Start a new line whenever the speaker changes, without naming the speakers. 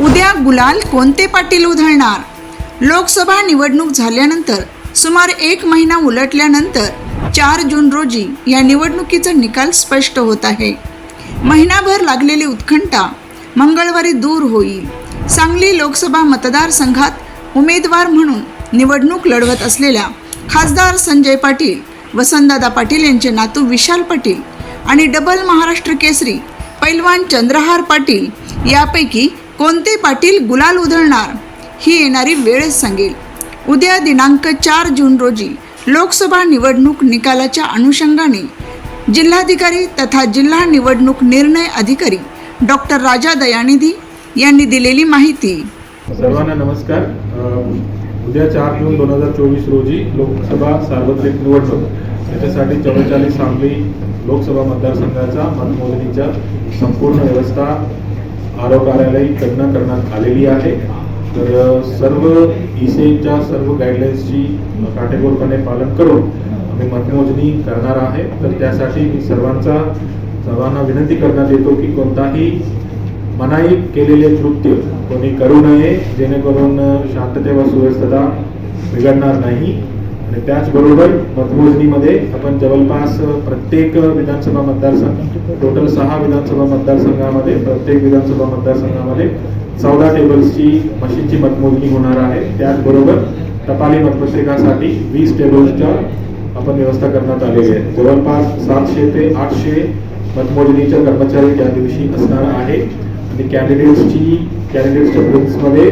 उद्या गुलाल कोणते पाटील उधळणार? लोकसभा निवडणूक झाल्यानंतर सुमारे एक महिना उलटल्यानंतर चार जून रोजी या निवडणुकीचा निकाल स्पष्ट होत आहे. महिनाभर लागलेली उत्खंठा मंगळवारी दूर होईल. सांगली लोकसभा मतदारसंघात उमेदवार म्हणून निवडणूक लढवत असलेल्या खासदार संजय पाटील वसंतदादा पाटील यांचे नातू विशाल पाटील आणि डबल महाराष्ट्र केसरी पैलवान चंद्रहार पाटील यापैकी कोणते पाटील गुलाल उधळणार? ही येणारी वेळच सांगेल. उद्या दिनांक चार जून रोजी लोकसभा निवडणूक निकालाच्या अनुषंगाने जिल्हाधिकारी तथा जिल्हा निवडणूक निर्णय अधिकारी डॉक्टर राजा दयानिधी यांनी दिलेली माहिती.
सर्वांना नमस्कार. उद्या चार जून दोन हजार चोवीस रोजी लोकसभा सार्वत्रिक निवडणूक. याच्यासाठी चव्वेचाळीस सांगली लोकसभा मतदारसंघाचा मतमोजणीच्या संपूर्ण व्यवस्था आरो कार्यालयीकडनं करण्यात आलेली आहे. तर सर्व इसेच्या सर्व गाईडलाईन्सची काटेकोरपणे पालन करून आम्ही मतमोजणी करणार आहे. तर त्यासाठी मी सर्वांचा सर्वांना विनंती करण्यात येतो की कोणताही मनाई केलेले कृत्य कोणी करू नये जेणेकरून शांतते व सुव्यवस्था बिघडणार नाही. आणि त्याचबरोबर मतमोजणीमध्ये आपण जवळपास प्रत्येक विधानसभा मतदारसंघ टोटल सहा विधानसभा मतदारसंघामध्ये प्रत्येक विधानसभा मतदारसंघामध्ये चौदा टेबल्सची मशीनची मतमोजणी होणार आहे. त्याचबरोबर टपाली मतपत्रिकासाठी वीस टेबल्सच्या आपण व्यवस्था करण्यात आलेली आहे. जवळपास सातशे ते आठशे मतमोजणीच्या कर्मचारी त्या दिवशी असणार आहे. आणि कॅन्डिडेट्सची कॅन्डिडेट्सच्या ग्रुप्समध्ये